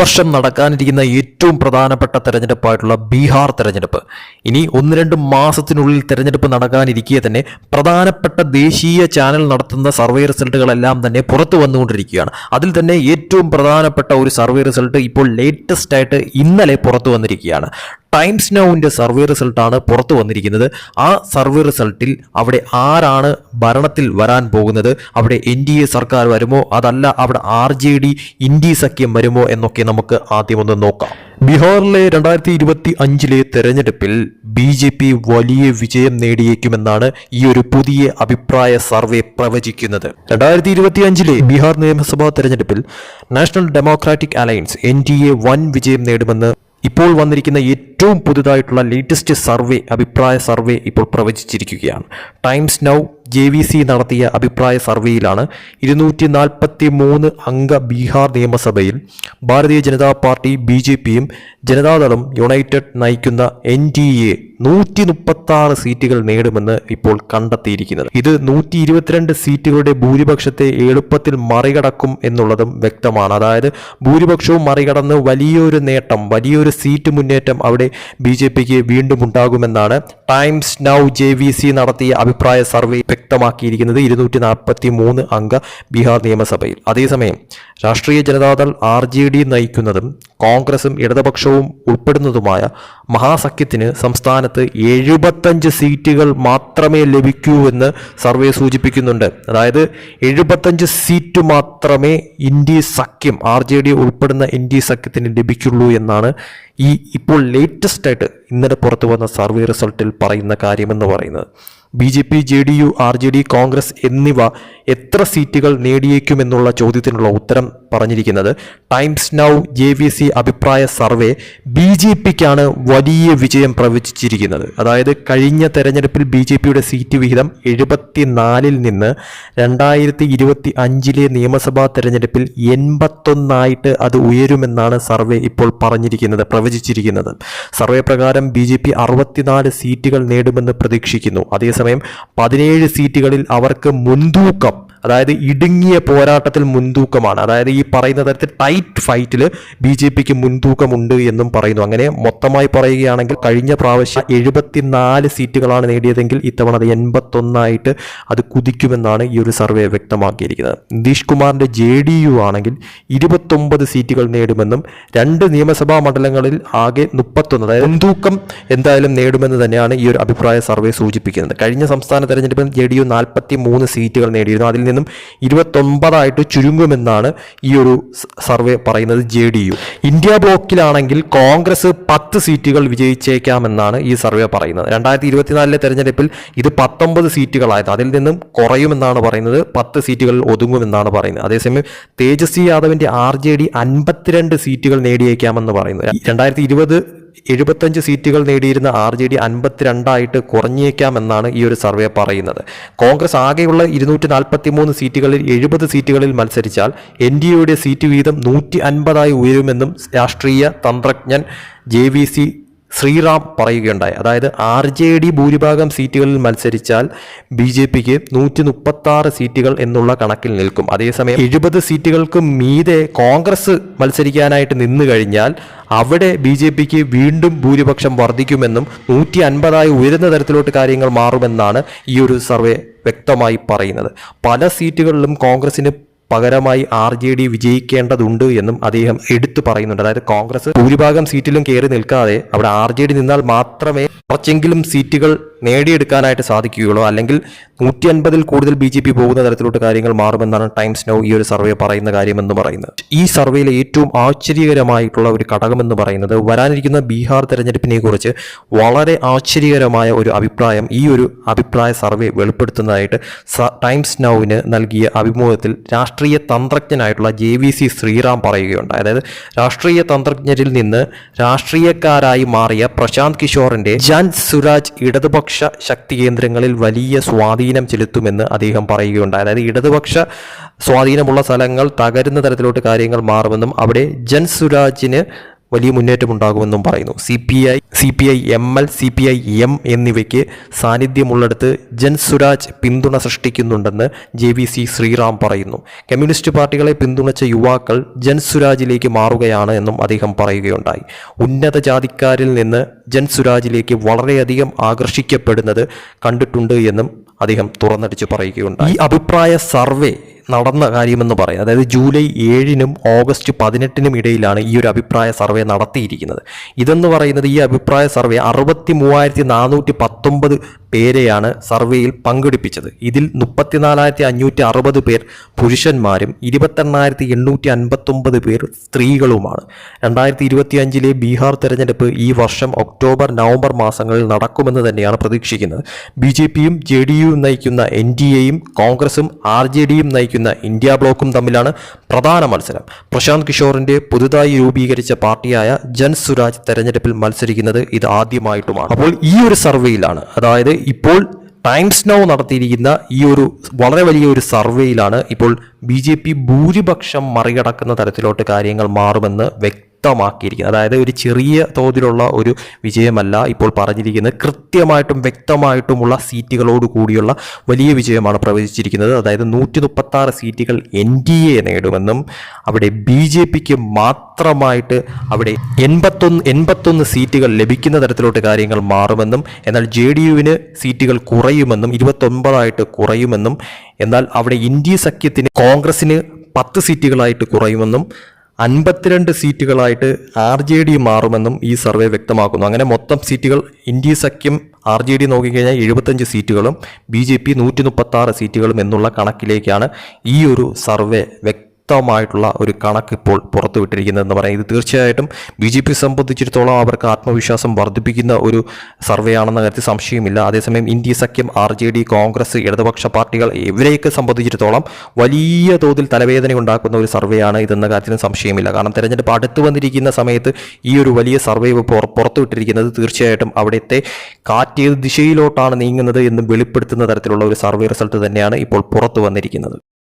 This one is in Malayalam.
വർഷം നടക്കാനിരിക്കുന്ന ഏറ്റവും പ്രധാനപ്പെട്ട തെരഞ്ഞെടുപ്പായിട്ടുള്ള ബീഹാർ തെരഞ്ഞെടുപ്പ്. ഇനി ഒന്ന് രണ്ട് മാസത്തിനുള്ളിൽ തെരഞ്ഞെടുപ്പ് നടക്കാനിരിക്കെ തന്നെ പ്രധാനപ്പെട്ട ദേശീയ ചാനൽ നടത്തുന്ന സർവേ റിസൾട്ടുകളെല്ലാം തന്നെ പുറത്തു വന്നുകൊണ്ടിരിക്കുകയാണ്. അതിൽ തന്നെ ഏറ്റവും പ്രധാനപ്പെട്ട ഒരു സർവേ റിസൾട്ട് ഇപ്പോൾ ലേറ്റസ്റ്റ് ആയിട്ട് ഇന്നലെ പുറത്തു വന്നിരിക്കുകയാണ്. ടൈംസ് നൗവിന്റെ സർവേ റിസൾട്ടാണ് പുറത്തു വന്നിരിക്കുന്നത്. ആ സർവേ റിസൾട്ടിൽ അവിടെ ആരാണ് ഭരണത്തിൽ വരാൻ പോകുന്നത്? അവിടെ എൻ ഡി എ സർക്കാർ വരുമോ? അതല്ല അവിടെ ആർ ജെ ഡി ഇന്ത്യ സഖ്യം വരുമോ എന്നൊക്കെ നമുക്ക് ആദ്യം ഒന്ന് നോക്കാം. ബീഹാറിലെ രണ്ടായിരത്തി ഇരുപത്തി അഞ്ചിലെ തെരഞ്ഞെടുപ്പിൽ ബി ജെ പി വലിയ വിജയം നേടിയേക്കുമെന്നാണ് ഈ ഒരു പുതിയ അഭിപ്രായ സർവേ പ്രവചിക്കുന്നത്. രണ്ടായിരത്തി ഇരുപത്തി അഞ്ചിലെ ബീഹാർ നിയമസഭാ തെരഞ്ഞെടുപ്പിൽ National Democratic Alliance N D A വൻ വിജയം നേടുമെന്ന് ഇപ്പോൾ വന്നിരിക്കുന്ന ഏറ്റവും പുതുതായിട്ടുള്ള ലേറ്റസ്റ്റ് സർവേ അഭിപ്രായ സർവേ ഇപ്പോൾ പ്രവചിച്ചിരിക്കുകയാണ്. Times Now J V C നടത്തിയ അഭിപ്രായ സർവേയിലാണ് ഇരുന്നൂറ്റി നാൽപ്പത്തി മൂന്ന് അംഗ ബീഹാർ നിയമസഭയിൽ Bharatiya Janata party B J പിയും ജനതാദളും യുണൈറ്റഡ് നയിക്കുന്ന എൻ ഡി എ നൂറ്റി മുപ്പത്തി ആറ് സീറ്റുകൾ നേടുമെന്ന് ഇപ്പോൾ കണ്ടെത്തിയിരിക്കുന്നത്. ഇത് നൂറ്റി ഇരുപത്തിരണ്ട് സീറ്റുകളുടെ ഭൂരിപക്ഷത്തെ എളുപ്പത്തിൽ മറികടക്കും എന്നുള്ളതും വ്യക്തമാണ്. അതായത് ഭൂരിപക്ഷവും മറികടന്ന് വലിയൊരു നേട്ടം വലിയൊരു സീറ്റ് മുന്നേറ്റം അവിടെ ബി ജെ പിക്ക് വീണ്ടും ഉണ്ടാകുമെന്നാണ് Times Now J V C നടത്തിയ അഭിപ്രായ സർവേ വ്യക്തമാക്കിയിരിക്കുന്നത് ഇരുന്നൂറ്റി നാൽപ്പത്തി മൂന്ന് അംഗ ബീഹാർ നിയമസഭയിൽ. അതേസമയം രാഷ്ട്രീയ ജനതാദൾ ആർ ജെ ഡി നയിക്കുന്നതും കോൺഗ്രസും ഇടതുപക്ഷവും ഉൾപ്പെടുന്നതുമായ മഹാസഖ്യത്തിന് സംസ്ഥാനത്ത് എഴുപത്തഞ്ച് സീറ്റുകൾ മാത്രമേ ലഭിക്കൂ എന്ന് സർവേ സൂചിപ്പിക്കുന്നുണ്ട്. അതായത് എഴുപത്തഞ്ച് സീറ്റ് മാത്രമേ ഇന്ത്യ സഖ്യം ആർ ജെ ഡി ഉൾപ്പെടുന്ന ഇന്ത്യ സഖ്യത്തിന് ലഭിക്കുള്ളൂ എന്നാണ് ഈ ഇപ്പോൾ ലേറ്റസ്റ്റ് ആയിട്ട് ഇന്നലെ പുറത്തു വന്ന സർവേ റിസൾട്ടിൽ പറയുന്ന കാര്യമെന്ന് പറയുന്നത്. B J P J D U R J D Congress എന്നിവ എത്ര സീറ്റുകൾ നേടിയേക്കുമെന്നുള്ള ചോദ്യത്തിനുള്ള ഉത്തരം പറഞ്ഞിരിക്കുന്നത്. Times Now J V C അഭിപ്രായ സർവേ ബി ജെ പിക്കാണ് വലിയ വിജയം പ്രവചിച്ചിരിക്കുന്നത്. അതായത് കഴിഞ്ഞ തെരഞ്ഞെടുപ്പിൽ ബി ജെ പിയുടെ സീറ്റ് വിഹിതം എഴുപത്തിനാലിൽ നിന്ന് രണ്ടായിരത്തി ഇരുപത്തി അഞ്ചിലെ നിയമസഭാ തെരഞ്ഞെടുപ്പിൽ എൺപത്തൊന്നായിട്ട് അത് ഉയരുമെന്നാണ് സർവേ ഇപ്പോൾ പറഞ്ഞിരിക്കുന്നത് പ്രവചിച്ചിരിക്കുന്നത്. സർവേ പ്രകാരം ബി ജെ പി അറുപത്തിനാല് സീറ്റുകൾ നേടുമെന്ന് പ്രതീക്ഷിക്കുന്നു. അതേസമയം പതിനേഴ് സീറ്റുകളിൽ അവർക്ക് മുൻതൂക്കം. അതായത് ഇടുങ്ങിയ പോരാട്ടത്തിൽ മുൻതൂക്കമാണ്. അതായത് ഈ പറയുന്ന തരത്തിൽ ടൈറ്റ് ഫൈറ്റിൽ ബി ജെ പിക്ക് മുൻതൂക്കമുണ്ട് എന്നും പറയുന്നു. അങ്ങനെ മൊത്തമായി പറയുകയാണെങ്കിൽ കഴിഞ്ഞ പ്രാവശ്യം എഴുപത്തിനാല് സീറ്റുകളാണ് നേടിയതെങ്കിൽ ഇത്തവണ അത് എൺപത്തൊന്നായിട്ട് അത് കുതിക്കുമെന്നാണ് ഈ ഒരു സർവേ വ്യക്തമാക്കിയിരിക്കുന്നത്. നിതീഷ് കുമാറിന്റെ ജെ ഡി യു ആണെങ്കിൽ ഇരുപത്തൊമ്പത് സീറ്റുകൾ നേടുമെന്നും രണ്ട് നിയമസഭാ മണ്ഡലങ്ങളിൽ ആകെ മുപ്പത്തൊന്ന് അതായത് മുൻതൂക്കം എന്തായാലും നേടുമെന്ന് തന്നെയാണ് ഈ ഒരു അഭിപ്രായ സർവേ സൂചിപ്പിക്കുന്നത്. കഴിഞ്ഞ സംസ്ഥാന തെരഞ്ഞെടുപ്പിൽ ജെ ഡി യു നാൽപ്പത്തി മൂന്ന് സീറ്റുകൾ നേടിയിരുന്നു. അതിൽ ഇരുപത്തൊമ്പതായിട്ട് ചുരുങ്ങുമെന്നാണ് ഈ ഒരു സർവേ പറയുന്നത് ജെ ഡി യു. ഇന്ത്യ ബ്ലോക്കിലാണെങ്കിൽ കോൺഗ്രസ് പത്ത് സീറ്റുകൾ വിജയിച്ചേക്കാമെന്നാണ് ഈ സർവേ പറയുന്നത്. രണ്ടായിരത്തി ഇരുപത്തിനാലിലെ തെരഞ്ഞെടുപ്പിൽ ഇത് പത്തൊമ്പത് സീറ്റുകളായത് അതിൽ നിന്നും കുറയുമെന്നാണ് പറയുന്നത് പത്ത് സീറ്റുകൾ ഒതുങ്ങുമെന്നാണ് പറയുന്നത്. അതേസമയം തേജസ്വി യാദവിന്റെ ആർ ജെ ഡി അൻപത്തിരണ്ട് സീറ്റുകൾ നേടിയേക്കാമെന്ന് പറയുന്നത് രണ്ടായിരത്തി ഇരുപത് എഴുപത്തഞ്ച് സീറ്റുകൾ നേടിയിരുന്ന ആർ ജെ ഡി അൻപത്തിരണ്ടായിട്ട് കുറഞ്ഞേക്കാമെന്നാണ് ഈ ഒരു സർവേ പറയുന്നത്. കോൺഗ്രസ് ആകെയുള്ള ഇരുന്നൂറ്റി നാൽപ്പത്തി മൂന്ന് സീറ്റുകളിൽ എഴുപത് സീറ്റുകളിൽ മത്സരിച്ചാൽ എൻ ഡി എയുടെ സീറ്റ് വീതം നൂറ്റി അൻപതായി ഉയരുമെന്നും രാഷ്ട്രീയ തന്ത്രജ്ഞൻ ജെ വി സി ശ്രീറാം പറയുകയുണ്ടായി. അതായത് ആർ ജെ ഡി ഭൂരിഭാഗം സീറ്റുകളിൽ മത്സരിച്ചാൽ ബി ജെ പിക്ക് നൂറ്റി മുപ്പത്തി ആറ് സീറ്റുകൾ എന്നുള്ള കണക്കിൽ നിൽക്കും. അതേസമയം എഴുപത് സീറ്റുകൾക്ക് മീതെ കോൺഗ്രസ് മത്സരിക്കാനായിട്ട് നിന്നു കഴിഞ്ഞാൽ അവിടെ ബി ജെ പിക്ക് വീണ്ടും ഭൂരിപക്ഷം വർദ്ധിക്കുമെന്നും നൂറ്റി അൻപതായി ഉയരുന്ന തരത്തിലോട്ട് കാര്യങ്ങൾ മാറുമെന്നാണ് ഈ ഒരു സർവേ വ്യക്തമായി പറയുന്നത്. പല സീറ്റുകളിലും കോൺഗ്രസിന് പകരമായി ആർ ജെ ഡി വിജയിക്കേണ്ടതുണ്ട് എന്നും അദ്ദേഹം എടുത്തു പറയുന്നുണ്ട്. അതായത് കോൺഗ്രസ് ഭൂരിഭാഗം സീറ്റിലും കയറി നിൽക്കാതെ അവിടെ ആർ ജെ ഡി നിന്നാൽ മാത്രമേ കുറച്ചെങ്കിലും സീറ്റുകൾ നേടിയെടുക്കാനായിട്ട് സാധിക്കുകയുള്ളൂ. അല്ലെങ്കിൽ നൂറ്റി അൻപതിൽ കൂടുതൽ ബി ജെ പി പോകുന്ന തരത്തിലോട്ട് കാര്യങ്ങൾ മാറുമെന്നാണ് ടൈംസ് നൗ ഈ ഒരു സർവേ പറയുന്ന കാര്യമെന്ന് പറയുന്നത്. ഈ സർവേയിലെ ഏറ്റവും ആശ്ചര്യകരമായിട്ടുള്ള ഒരു ഘടകമെന്ന് പറയുന്നത് വരാനിരിക്കുന്ന ബീഹാർ തെരഞ്ഞെടുപ്പിനെ കുറിച്ച് വളരെ ആശ്ചര്യകരമായ ഒരു അഭിപ്രായം ഈ ഒരു അഭിപ്രായ സർവേ വെളിപ്പെടുത്തുന്നതായിട്ട് ടൈംസ് നൗവിന് നൽകിയ അഭിമുഖത്തിൽ രാഷ്ട്രീയ തന്ത്രജ്ഞനായിട്ടുള്ള ജെ വി സി ശ്രീറാം പറയുകയുണ്ട് അതായത് രാഷ്ട്രീയ തന്ത്രജ്ഞരിൽ നിന്ന് രാഷ്ട്രീയക്കാരായി മാറിയ പ്രശാന്ത് കിഷോറിന്റെ ജൻ സുരാജ് ഇടതുപക്ഷ ശക്തി കേന്ദ്രങ്ങളിൽ വലിയ സ്വാധീനം ചെലുത്തുമെന്ന് അദ്ദേഹം പറയുകയുണ്ടായി. അതായത് ഇടതുപക്ഷ സ്വാധീനമുള്ള സ്ഥലങ്ങൾ തകരുന്ന തരത്തിലോട്ട് കാര്യങ്ങൾ മാറുമെന്നും അവിടെ ജൻ സുരാജിന് വലിയ മുന്നേറ്റം ഉണ്ടാകുമെന്നും പറയുന്നു. C P I C P I M L C P I M എന്നിവയ്ക്ക് സാന്നിധ്യമുള്ളിടത്ത് ജൻസുരാജ് പിന്തുണ സൃഷ്ടിക്കുന്നുണ്ടെന്ന് ജെ വി സി ശ്രീറാം പറയുന്നു. കമ്മ്യൂണിസ്റ്റ് പാർട്ടികളെ പിന്തുണച്ച യുവാക്കൾ ജൻസുരാജിലേക്ക് മാറുകയാണ് എന്നും അദ്ദേഹം പറയുകയുണ്ടായി. ഉന്നത ജാതിക്കാരിൽ നിന്ന് ജൻസുരാജിലേക്ക് വളരെയധികം ആകർഷിക്കപ്പെടുന്നത് കണ്ടിട്ടുണ്ട് എന്നും അദ്ദേഹം തുറന്നടിച്ച് പറയുകയുണ്ടായി. ഈ അഭിപ്രായ സർവേ നടന്ന കാര്യമെന്ന് പറയാം. അതായത് ജൂലൈ ഏഴിനും ഓഗസ്റ്റ് പതിനെട്ടിനും ഇടയിലാണ് ഈ ഒരു അഭിപ്രായ സർവേ നടത്തിയിരിക്കുന്നത്. ഇതെന്ന് പറയുന്നത് ഈ അഭിപ്രായ സർവേ അറുപത്തി മൂവായിരത്തി നാനൂറ്റി പത്തൊമ്പത് പേരെയാണ് സർവേയിൽ പങ്കെടുപ്പിച്ചത്. ഇതിൽ മുപ്പത്തിനാലായിരത്തി അഞ്ഞൂറ്റി അറുപത് പേർ പുരുഷന്മാരും ഇരുപത്തെണ്ണായിരത്തി എണ്ണൂറ്റി അൻപത്തൊമ്പത് പേർ സ്ത്രീകളുമാണ്. രണ്ടായിരത്തി ഇരുപത്തി അഞ്ചിലെ ബീഹാർ തെരഞ്ഞെടുപ്പ് ഈ വർഷം ഒക്ടോബർ നവംബർ മാസങ്ങളിൽ നടക്കുമെന്ന് തന്നെയാണ് പ്രതീക്ഷിക്കുന്നത്. ബി ജെ പിയും ജെ ഡി യുവും നയിക്കുന്ന എൻ ഡി എയും കോൺഗ്രസും ആർ ജെ ഡിയും നയിക്കുന്ന ഇന്ത്യ ബ്ലോക്കും തമ്മിലാണ് പ്രധാന മത്സരം. പ്രശാന്ത് കിഷോറിന്റെ പുതുതായി രൂപീകരിച്ച പാർട്ടിയായ ജൻസ്വരാജ് തെരഞ്ഞെടുപ്പിൽ മത്സരിക്കുന്നത് ഇത് ആദ്യമായിട്ടുമാണ്. അപ്പോൾ ഈ ഒരു സർവേയിലാണ് അതായത് ഇപ്പോൾ ടൈംസ് നൗ നടത്തിയിരിക്കുന്ന ഈ ഒരു വളരെ വലിയ ഒരു സർവേയിലാണ് ഇപ്പോൾ ബി ജെ പി ഭൂരിപക്ഷം മറികടക്കുന്ന തരത്തിലോട്ട് കാര്യങ്ങൾ മാറുമെന്ന് വ്യക്തമാക്കിയിരിക്കുന്നത്. അതായത് ഒരു ചെറിയ തോതിലുള്ള ഒരു വിജയമല്ല ഇപ്പോൾ പറഞ്ഞിരിക്കുന്നത്. കൃത്യമായിട്ടും വ്യക്തമായിട്ടുമുള്ള സീറ്റുകളോട് കൂടിയുള്ള വലിയ വിജയമാണ് പ്രവചിച്ചിരിക്കുന്നത്. അതായത് നൂറ്റി മുപ്പത്താറ് സീറ്റുകൾ എൻ ഡി എ നേടുമെന്നും അവിടെ ബി ജെ പിക്ക് മാത്രമായിട്ട് അവിടെ എൺപത്തൊന്ന് എൺപത്തൊന്ന് സീറ്റുകൾ ലഭിക്കുന്ന തരത്തിലോട്ട് കാര്യങ്ങൾ മാറുമെന്നും എന്നാൽ ജെ ഡി യുവിന് സീറ്റുകൾ കുറയുമെന്നും ഇരുപത്തൊൻപതായിട്ട് കുറയുമെന്നും എന്നാൽ അവിടെ ഇന്ത്യ സഖ്യത്തിന് കോൺഗ്രസിന് പത്ത് സീറ്റുകളായിട്ട് കുറയുമെന്നും അൻപത്തിരണ്ട് സീറ്റുകളായിട്ട് ആർ ജെ ഡി മാറുമെന്നും ഈ സർവേ വ്യക്തമാക്കുന്നു. അങ്ങനെ മൊത്തം സീറ്റുകൾ ഇന്ത്യ സഖ്യം ആർ ജെ ഡി നോക്കിക്കഴിഞ്ഞാൽ എഴുപത്തഞ്ച് സീറ്റുകളും ബി ജെ പി നൂറ്റി മുപ്പത്തി സീറ്റുകളും എന്നുള്ള കണക്കിലേക്കാണ് ഈ ഒരു സർവേ വ്യക്തമായിട്ടുള്ള ഒരു കണക്ക് ഇപ്പോൾ പുറത്തുവിട്ടിരിക്കുന്നതെന്ന് പറയാം. ഇത് തീർച്ചയായിട്ടും ബി ജെ പി സംബന്ധിച്ചിടത്തോളം അവർക്ക് ആത്മവിശ്വാസം വർദ്ധിപ്പിക്കുന്ന ഒരു സർവേ ആണെന്ന കാര്യത്തിൽ സംശയമില്ല. അതേസമയം ഇന്ത്യ സഖ്യം ആർ ജെ ഡി കോൺഗ്രസ് ഇടതുപക്ഷ പാർട്ടികൾ ഇവരെയൊക്കെ സംബന്ധിച്ചിടത്തോളം വലിയ തോതിൽ തലവേദന ഉണ്ടാക്കുന്ന ഒരു സർവേയാണ് ഇതെന്ന കാര്യത്തിലും സംശയമില്ല. കാരണം തെരഞ്ഞെടുപ്പ് അടുത്ത് വന്നിരിക്കുന്ന സമയത്ത് ഈ ഒരു വലിയ സർവേ പുറ- പുറത്തുവിട്ടിരിക്കുന്നത് തീർച്ചയായിട്ടും അവിടുത്തെ കാറ്റേത് ദിശയിലോട്ടാണ് നീങ്ങുന്നത് എന്ന് വെളിപ്പെടുത്തുന്ന തരത്തിലുള്ള ഒരു സർവേ റിസൾട്ട് തന്നെയാണ് ഇപ്പോൾ പുറത്തു വന്നിരിക്കുന്നത്.